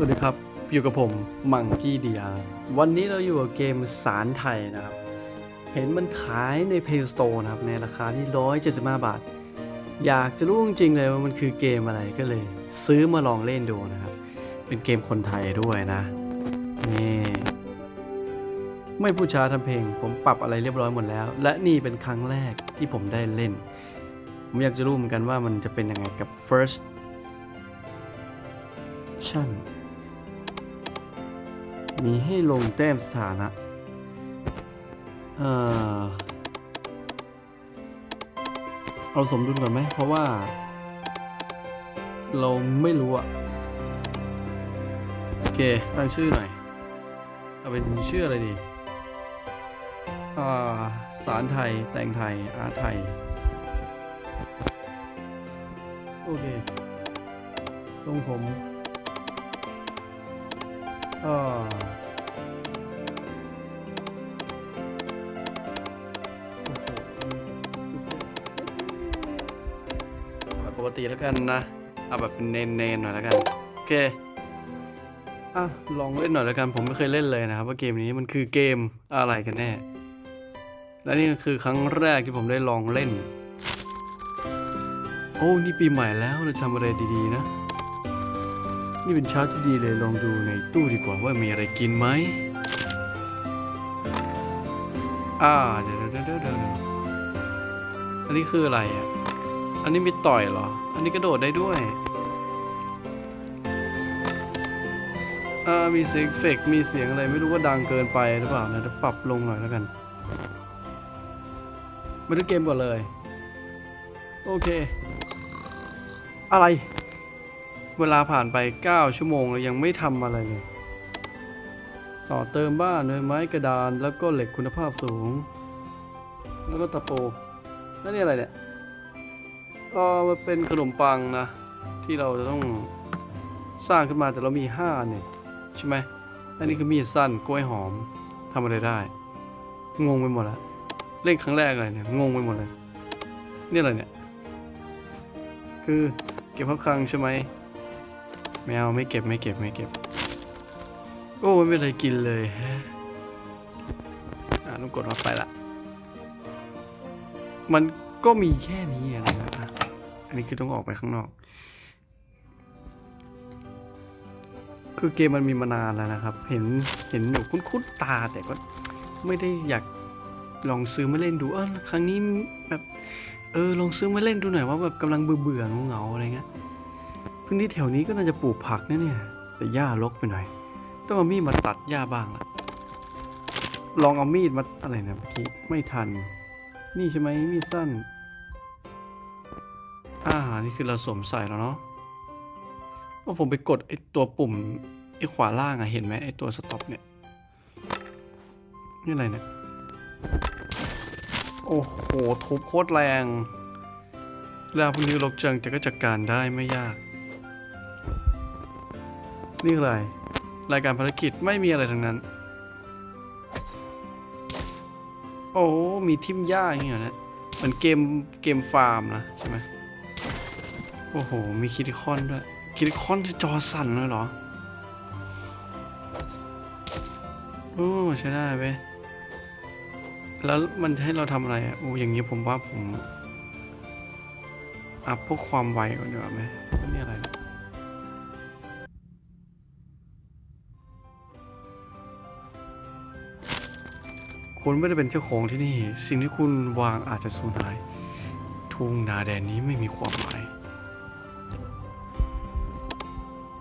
สวัสดีครับ อยู่กับผมมังกี้เดียวันนี้เราอยู่กับเกมสารไทยนะครับ เห็นมันขายใน Play Store นะครับ ในราคาที่ 175 บาท อยากจะรู้จริงๆเลยว่ามันคือเกมอะไรก็เลย ซื้อมาลองเล่นดูนะครับ เป็นเกมคนไทยด้วยนะนี่ไม่พูดช้าทำเพลง ผมปรับอะไรเรียบร้อยหมดแล้ว และนี่เป็นครั้งแรกที่ผมได้เล่น ผมอยากจะรู้เหมือนกันว่ามันจะเป็นยังไงกับ first ชั่น มีให้ลงแต้มสถานะ เอ่อ เอาสมดุลก่อนไหม เพราะว่า เราไม่รู้อะโอเค ตั้งชื่อหน่อย เอาเป็นชื่ออะไรดี อ่า สารไทย แต่งไทย อาไทย โอเคทรงผม ก็โอ้โหแบบปกติแล้วกันนะ เอาแบบเป็นเนนๆหน่อยแล้วกัน โอเค อะ ลองเล่นหน่อยแล้วกัน ผมไม่เคยเล่นเลยนะครับว่าเกมนี้มันคือเกมอะไรกันแน่ และนี่ก็คือครั้งแรกที่ผมได้ลองเล่น โอ้ นี่ปีใหม่แล้วเราทำอะไรดีๆนะ นี่เป็นเช้าที่ดีเลยลองดูในตู้ดีกว่าว่ามีอะไรกินไหมอ่าเดี๋ยวเดี๋ยวเดี๋ยวเดี๋ยวอันนี้คืออะไรอะ อันนี้มีต่อยเหรอ อันนี้กระโดดได้ด้วยอ่ามีเสียงเฟกมีเสียงอะไรไม่รู้ว่าดังเกินไปหรือเปล่านะเดี๋ยวปรับลงหน่อยแล้วกัน มาดูเกมก่อนเลย โอเค อะไร เวลาผ่านไป 9 ชั่วโมงแล้วยังไม่ทำอะไรเลย ต่อเติมบ้านด้วยไม้กระดานแล้วก็เหล็กคุณภาพสูง แล้วก็ตะปูแล้วนี่อะไรเนี่ยก็มันเป็นขนมปังนะ ที่เราจะต้องสร้างขึ้นมาแต่เรามี5เนี่ยใช่ไหมอันนี้คือมีดสั้นกล้วยหอมทำอะไรได้ งงไปหมดแล้วเล่นครั้งแรกเลยเนี่ยงงไปหมดเลย นี่อะไรเนี่ย คือเก็บพับคลังใช่ไหม ไม่เอาไม่เก็บไม่เก็บไม่เก็บ โอ้ไม่เป็นไรกินเลยฮะอ่าต้องกดมาไปละ มันก็มีแค่นี้อะนะอะอันนี้คือต้องออกไปข้างนอก คือเกมมันมีมานานแล้วนะครับ เห็นเห็นอยู่คุ้นๆตาแต่ก็ไม่ได้อยากลองซื้อมาเล่นดูเออครั้งนี้แบบเออลองซื้อมาเล่นดูหน่อยว่าแบบกำลังเบื่อเบื่อเหงาอะไรเงี้ย พื้นที่แถวนี้ก็น่าจะปลูกผักนะเนี่ย แต่หญ้ารกไปหน่อย ต้องเอามีดมาตัดหญ้าบ้างละลองเอามีดมาอะไรนะเมื่อกี้ไม่ทัน นี่ใช่ไหมมีดสั้นอ่านี่คือเราสวมใส่แล้วเนาะว่าผมไปกดไอ้ตัวปุ่มไอขวาล่างอะเห็นไหมไอ้ตัวสต็อปเนี่ย นี่อะไรเนี่ย โอ้โหทุบโคตรแรงแล้วพวกนี้ลกจังแต่ก็จัดการได้ไม่ยาก นี่อะไร รายการภารกิจไม่มีอะไรทั้งนั้น โอ้ มีทิมหญ้าอย่างเงี้ยนะเหมือนเกมเกมฟาร์มนะใช่ไหมโอ้โห มีคิริคอนด้วย คิริคอนจะจอสั่นเลยเหรอ โอ้ใช้ได้เว้ยแล้วมันให้เราทำอะไรอะโอ้อย่างนี้ผมว่าผม อัพพวกความไวก่อนดีกว่าไหมนี่อะไรนี่ย คุณไม่ได้เป็นเจ้าของที่นี่ สิ่งที่คุณวางอาจจะสูญหาย ทุ่งนาแดนนี้ไม่มีความหมาย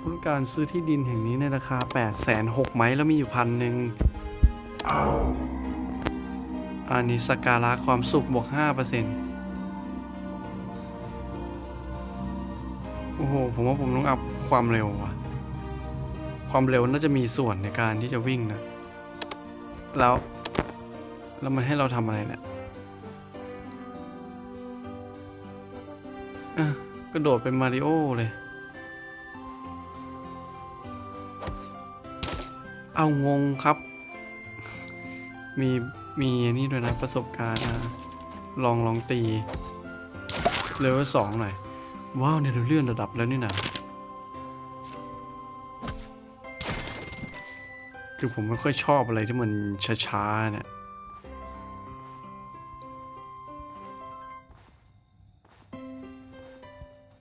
คุณการซื้อที่ดินแห่งนี้ในราคา 8 6 0 0 0ไหมแล้วมีอยู่พันหนึ่งอันนี้สกาละความสุขบวก 5%โอ้โห ผมว่าผมต้องอัพความเร็วว่ะ ความเร็วน่าจะมีส่วนในการที่จะวิ่งนะ แล้ว แล้วมันให้เราทำอะไรเนี่ยอะกระโดดเป็นมาริโอเลย เอางงครับ มีมีอันนี่ด้วยนะประสบการณ์อะลองลองตีเลเวลสองหน่อย ว้าวเนี่ยเราเลื่อนระดับแล้วนี่นะคือผมไม่ค่อยชอบอะไรที่มันช้าๆเนี่ย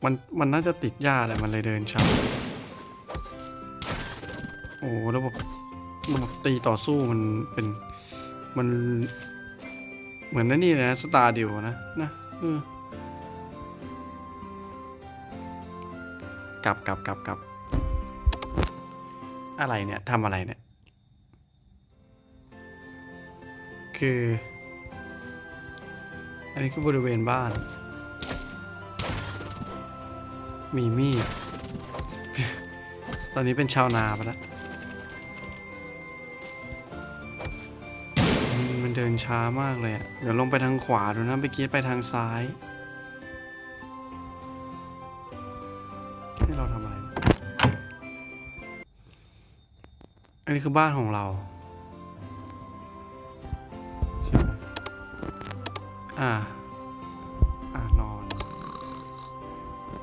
มันมันน่าจะติดหญ้าแหละมันเลยเดินช้าโอ้ระบบระบบตีต่อสู้มันเป็นมันเหมือนนั่นนี่นะสตาร์ดิวนะนะเออกลับกลับกลับกลับอะไรเนี่ยทำอะไรเนี่ย คือ อันนี้คือบริเวณบ้าน มีมีด ตอนนี้เป็นชาวนาไปแล้วมมันเดินช้ามากเลยอะเดี๋ยวลงไปทางขวาดูนะเมื่อกี้ไปทางซ้ายให้เราทำอะไร อันนี้คือบ้านของเราใช่ไหมอ่า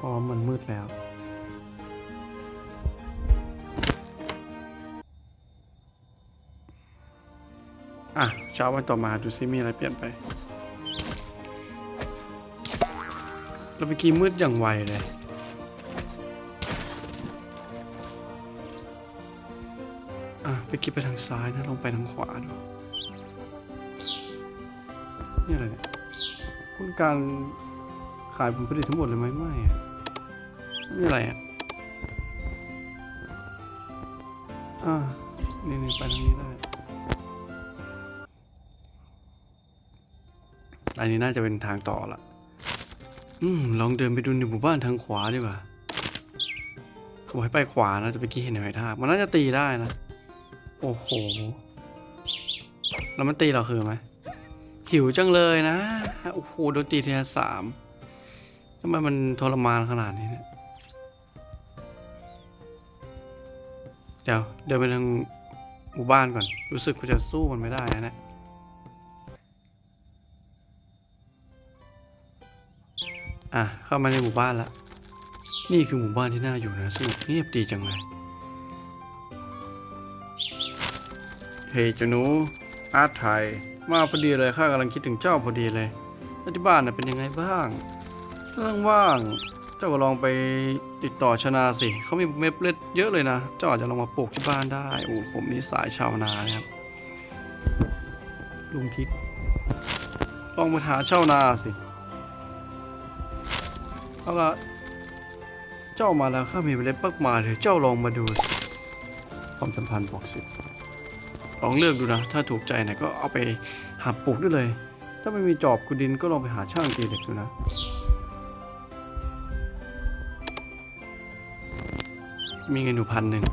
เพราะว่ามันมืดแล้ว อะ เช้าวันต่อมาดูซิมีอะไรเปลี่ยนไป เราไปกี้มืดอย่างไวเลย อะ ไปกี้ไปทางซ้ายนะ ลองไปทางขวาดู นี่อะไรเนี่ย คุณการขายผลผลิตทั้งหมดเลยไหมไม่อะ นี่อะไรอะอ่านี่นี่ไปทางนี้ได้อันนี้น่าจะเป็นทางต่อละอืมลองเดินไปดูในหมู่บ้านทางขวาดีกว่าเขาบอกให้ไปขวานะจะไปกี้เห็นหอยทากมันน่าจะตีได้นะ โอ้โห แล้วมันตีเราคือไหมหิวจังเลยนะ โอ้โหโดนตีทีละสามทำไมมันทรมานขนาดนี้เนี่ย เดี๋ยวเดินไปทางหมู่บ้านก่อน รู้สึกว่าจะสู้มันไม่ได้นะเนี่ยอะเข้ามาในหมู่บ้านละนี่คือหมู่บ้านที่น่าอยู่นะสงบเงียบดีจังเลยเฮ้ยจ้าหนูอาร์ตไทยมาพอดีเลยข้ากำลังคิดถึงเจ้าพอดีเลยแล้วที่บ้านน่ะเป็นยังไงบ้างเรื่องว่าง จ้าก็ลองไปติดต่อชนาสิ เขามีเม็ดเล็ดเยอะเลยนะ เจ้าอาจจะลองมาปลูกที่บ้านได้ โอ้ ผมนี่สายชาวนานะครับ ลุงทิศลองมาหาชาวนาสิ เอาละเจ้ามาแล้วข้ามีเมล็ดมากมายเลยเจ้าลองมาดูสิความสัมพันธ์บอกสิ ลองเลือกดูนะ ถ้าถูกใจไหนก็เอาไปหาปลูกได้เลย ถ้าไม่มีจอบกุดินก็ลองไปหาช่างตีเหล็กดูนะ มีเงินอยู่พันหนึ่ง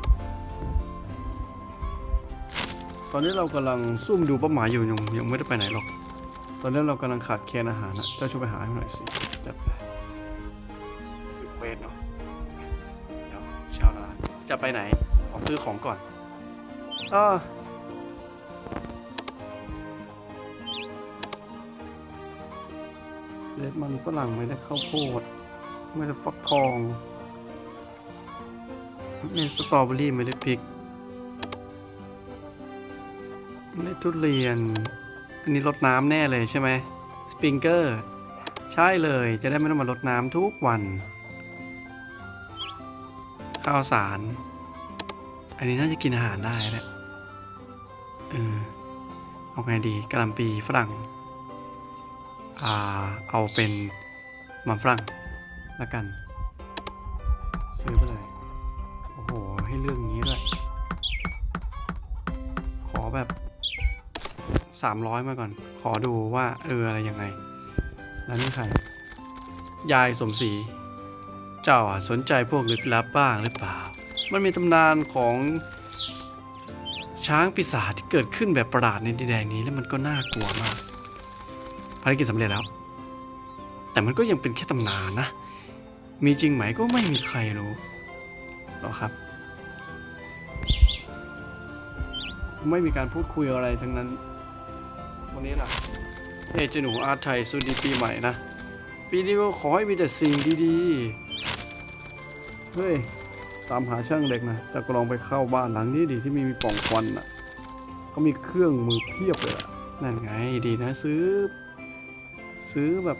ตอนนี้เรากำลังซุ่มดูเป้าหมายอยู่ยังยังไม่ได้ไปไหนหรอก ตอนนี้เรากำลังขาดแคลนอาหารนะเจ้าช่วยไปหาให้หน่อยสิ จัดไปคือเควสเนาะเดี๋ยวชาวนาจะไปไหน ขอซื้อของก่อนอ่าเล็ดมันฝรั่งไม่ได้ข้าวโพด ไม่ได้ฟักทอง ไม่สตรอเบอรี่ไม่ได้พริกไม่ได้ทุเรียน อันนี้รดน้ำแน่เลยใช่ไหมสปริงเกอร์ ใช่เลยจะได้ไม่ต้องมารดน้ำทุกวัน ข้าวสาร อันนี้น่าจะกินอาหารได้แหละเออเอาไงดีกะหล่ำปีฝรั่ง อ่า เอาเป็นมันฝรั่งละกัน ซื้อไปเลย โอ้โห ให้เรื่องนี้ด้วย ขอแบบสามร้อยมาก่อน ขอดูว่า เออ อะไรยังไง แล้วนี่ใคร ยายสมศรี เจ้าอะสนใจพวกลึกลับบ้างหรือเปล่า มันมีตำนานของช้างปีศาจที่เกิดขึ้นแบบประหลาดในดินแดนนี้แล้วมันก็น่ากลัวมาก ภารกิจสำเร็จแล้ว แต่มันก็ยังเป็นแค่ตำนานนะ มีจริงไหมก็ไม่มีใครรู้ หรอกครับ ไม่มีการพูดคุยอะไรทั้งนั้นวันนี้ล่ะเฮ้ยเจ้าหนูอาร์ตไทยสวัสดีปีใหม่นะ ปีนี้ก็ขอให้มีแต่สิ่งดีๆ เฮ้ย ตามหาช่างเหล็กนะแต่ก็ลองไปเข้าบ้านหลังนี้ดีที่ไมมีปล่องควันอะเขามีเครื่องมือเพียบเลยอะนั่นไงดีนะซื้อ ซื้อแบบ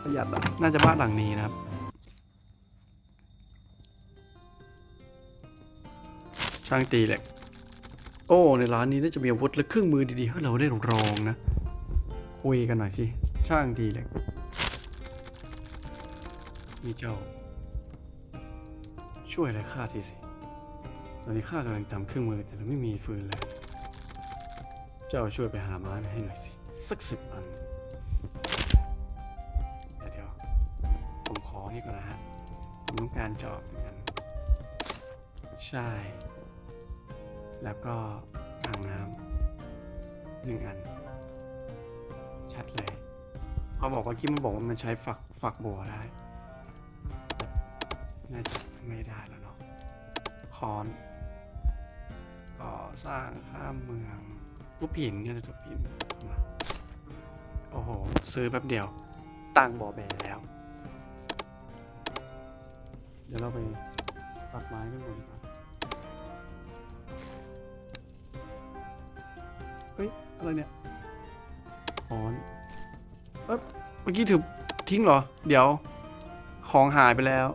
ประหยัดอะน่าจะบ้านหลังนี้นะครับ ช่างตีเหล็ก โอ้ ในร้านนี้น่าจะมีอาวุธและเครื่องมือดีๆให้เราได้ลองนะ คุยกันหน่อยสิ ช่างตีเหล็กนี่เจ้า ช่วยอะไรข้าทีสิ ตอนนี้ข้ากำลังจำเครื่องมือแต่เราไม่มีฟืนเลย เจ้าช่วยไปหาไม้มาให้หน่อยสิ สักสิบอันแต่เดี๋ยวผมขอนี่ก่อนนะฮะผมต้องการจอบเหมือนกันใช่ แล้วก็อ่างน้ำหนึ่งอัน ชัดเลยเขาบอกว่ากี้มันบอกว่ามันใช้ฝักฝักบัวได้น่าจะไม่ได้แล้วเนาะคอนก่อสร้างข้ามเมืองทุบหินเนี่ยนะทุบหินโอ้โห ซื้อแป๊บเดียวตั้งบ่อแบแล้ว เดี๋ยวเราไปตัดไม้กันก่อนดีกว่า อะไรเนี่ยคอนเอ๊ะเมื่อกี้ถือทิ้งเหรอ เดี๋ยว ของหายไปแล้ว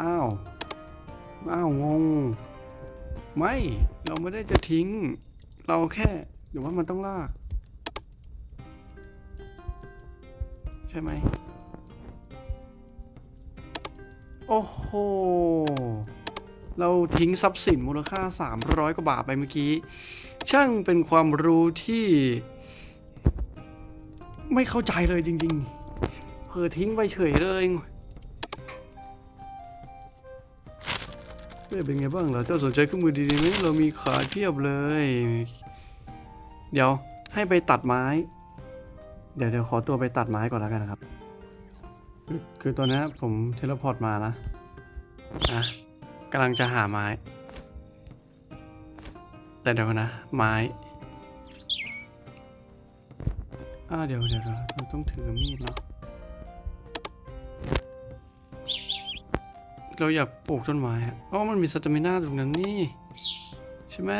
อ้าว อ้าวงง ไม่ เราไม่ได้จะทิ้ง เราแค่หรือว่ามันต้องลาก ใช่ไหม โอ้โห เราทิ้งทรัพย์สินมูลค่า 300 กว่าบาทไปเมื่อกี้ ช่างเป็นความรู้ที่ ไม่เข้าใจเลยจริง ๆเผลอทิ้งไปเฉยเลยเฮ้ยเป็นไงบ้างเหรอเจ้าสนใจเครื่องมือดีๆไหมเรามีขายเพียบเลย เดี๋ยวให้ไปตัดไม้ เดี๋ยวเดี๋ยวขอตัวไปตัดไม้ก่อนแล้วกันนะครับ คือคือตอนนี้ผมเทเลพอร์ตมานะนะ กำลังจะหาไม้ แต่เดี๋ยวนะ ไม้อ่าเดี๋ยวเดี๋ยวเดี๋ยวเราต้องถือมีดเนาะเราอยากปลูกต้นไม้อะเพราะว่ามันมีสตามิน่าตรงนั้นนี่ ใช่ไหม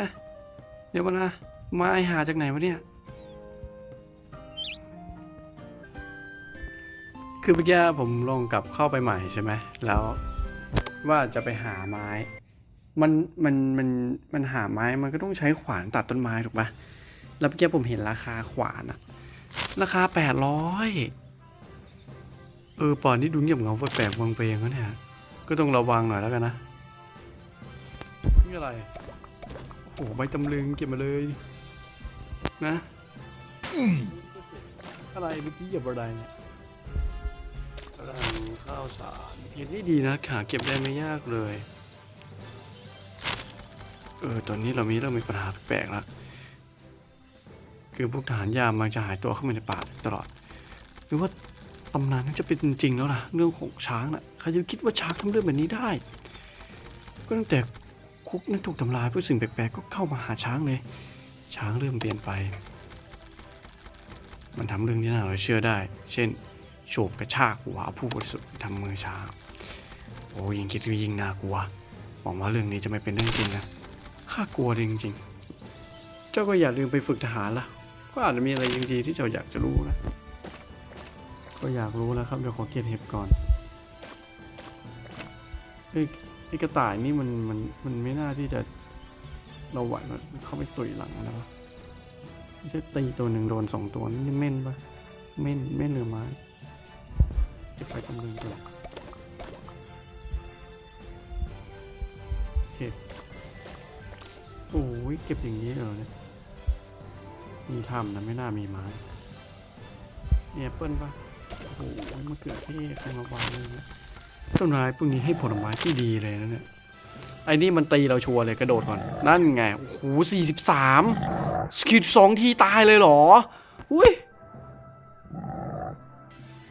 เดี๋ยวก่อนนะไม้หาจากไหนวะเนี่ย คือเมื่อกี้ผมลองกลับเข้าไปใหม่ใช่ไหม แล้ว ว่าจะไปหาไม้ มันมันมันมันหาไม้มันก็ต้องใช้ขวานตัดต้นไม้ถูกปะแล้วเมื่อกี้ผมเห็นราคาขวานอะราคาแปดร้อยเออป่อนนี้ดูเงียบเหงาแปลกๆวังเวงแล้วเนี่ยก็ต้องระวังหน่อยแล้วกันนะนี่อะไรโอ้โหใบตำลึงเก็บมาเลย นะอะไรเมื่อกี้เหยียบอะไรเนี่ยกำลังข้าวสาร เห็นนี่ดีนะขาเก็บได้ไม่ยากเลย เออ ตอนนี้เรามีเริ่มมีปัญหาแปลกๆแล้วคือพวกทหารยามมันจะหายตัวเข้ามาในป่าตลอด หรือว่าตำนานนั้นจะเป็นจริงแล้วล่ะ เรื่องของช้างน่ะใครจะคิดว่าช้างทำเรื่องแบบนี้ได้ ก็ตั้งแต่คุกนั้นถูกทำลายเพราะสิ่งแปลกๆก็เข้ามาหาช้างเลย ช้างเริ่มเปลี่ยนไป มันทำเรื่องที่น่าเราเชื่อได้ เช่นโฉบกระชากหัวผู้บริสุทธิ์ทำมือช้าง โอ้ยิ่งคิดก็ยิ่งน่ากลัว หวังว่าเรื่องนี้จะไม่เป็นเรื่องจริงนะข้ากลัวจริงๆเจ้าก็อย่าลืมไปฝึกทหารละก็อาจจะมีอะไรยังดีที่เจ้าอยากจะรู้นะ ก็อยากรู้นะครับเดี๋ยวขอเก็บเห็บก่อนไอ้ไอ้กระต่ายนี่มันมันมันไม่น่าที่จะเราไหวมันเข้าไปตุยหลังนะวะไม่ใช่ตีตัวหนึ่งโดนสองตัวนี่เม่นปะเม่นเม่นหรือไม้เก็บไปตำลึงก่อน เคโอ้ยเก็บอย่างนี้เลยเนี่ยมีทำนะไม่น่ามีไม้มีแอปเปิ้ลปะโอ้โหมะเขือเทศใครมาวางเลยเนี่ยต้นไม้พวกนี้ให้ผลไม้ที่ดีเลยนะเนี่ยไอ้นี่มันตีเราชัวร์เลยกระโดดก่อน นั่นไง โอ้โหสี่สิบสามสกิลสองทีตายเลยเหรอ อุ้ย